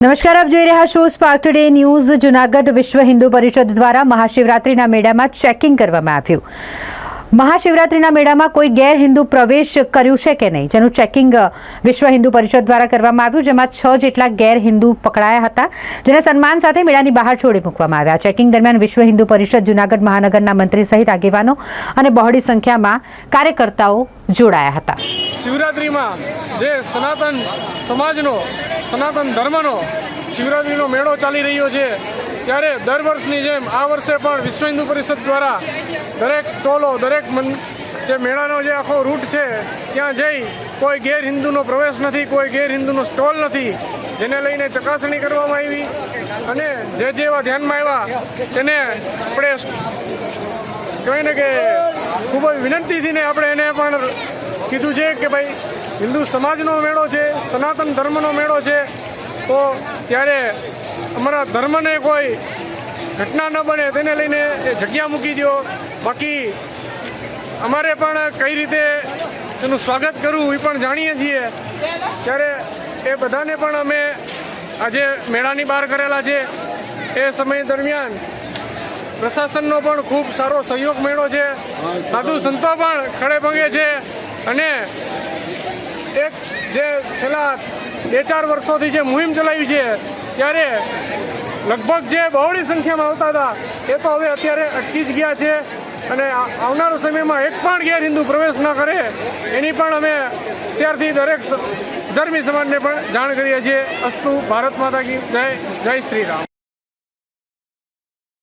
નમસ્કાર, આપ જોઈ રહ્યા છો સ્પાર્ક ટુડે ન્યૂઝ જુનાગઢ વિશ્વ હિન્દુ પરિષદ દ્વારા મહાશિવરાત્રિના મેળામાં ચેકિંગ કરવામાં આવ્યું. મહાશિવરાત્રિના મેળામાં કોઈ ગેર હિન્દુ પ્રવેશ કર્યું છે કે નહીં? જેનું ચેકિંગ વિશ્વ હિન્દુ પરિષદ દ્વારા કરવામાં આવ્યું, જેમાં છ જેટલા ગેર હિન્દુ પકડાયા હતા, જેને સન્માન સાથે મેળાની બહાર છોડી મૂકવામાં આવ્યા. ચેકિંગ દરમિયાન વિશ્વ હિન્દુ પરિષદ, જુનાગઢ મહાનગરના મંત્રી સહિત આગેવાનો અને બહોળી સંખ્યામાં કાર્યકર્તાઓ જોડાયા હતા. શિવરાત્રિમાં જે સનાતન સમાજનો સનાતન ધર્મનો શિવરાત્રિનો મેળો ચાલી રહ્યો છે. ત્યારે દર વર્ષની જેમ આ વર્ષે પણ વિશ્વ હિન્દુ પરિષદ દ્વારા દરેક સ્ટોલો, દરેક જે મેળાનો જે આખો રૂટ છે, ત્યાં જઈ કોઈ ગેર હિન્દુનો પ્રવેશ નથી, કોઈ ગેર હિન્દુનો સ્ટોલ નથી, જેને લઈને ચકાસણી કરવામાં આવી અને જે જે એવા ધ્યાનમાં આવ્યા, તેને આપણે કહીને કે ખૂબ જ વિનંતીથી ને આપણે એને પણ કીધું છે કે ભાઈ હિન્દુ સમાજનો મેળો છે, સનાતન ધર્મનો મેળો છે, તો ત્યારે અમારા ધર્મને કોઈ ઘટના ન બને તેને લઈને એ જગ્યા મૂકી દો બાકી અમારે પણ કઈ રીતે તેનું સ્વાગત કરવું એ પણ જાણીએ છીએ. ત્યારે એ બધાને પણ અમે આજે મેળાની બહાર કરેલા છે. એ સમય દરમિયાન પ્રશાસનનો પણ ખૂબ સારો સહયોગ મળ્યો છે. સાધુ સંતો પણ ખડે પગે છે અને એક જે છેલ્લા બે ચાર વર્ષોથી જે મુહિમ ચલાવી છે, ત્યારે લગભગ જે બહોળી સંખ્યામાં આવતા હતા, એ તો હવે અત્યારે અટકી જ ગયા છે અને આવનારા સમયમાં એક પણ ગેર હિન્દુ પ્રવેશ ન કરે, એની પણ અમે ત્યારથી દરેક ધર્મી સમાજને પણ જાણ કરીએ છીએ. અસ્તુ ભારત માતા કી જય જય શ્રી રામ.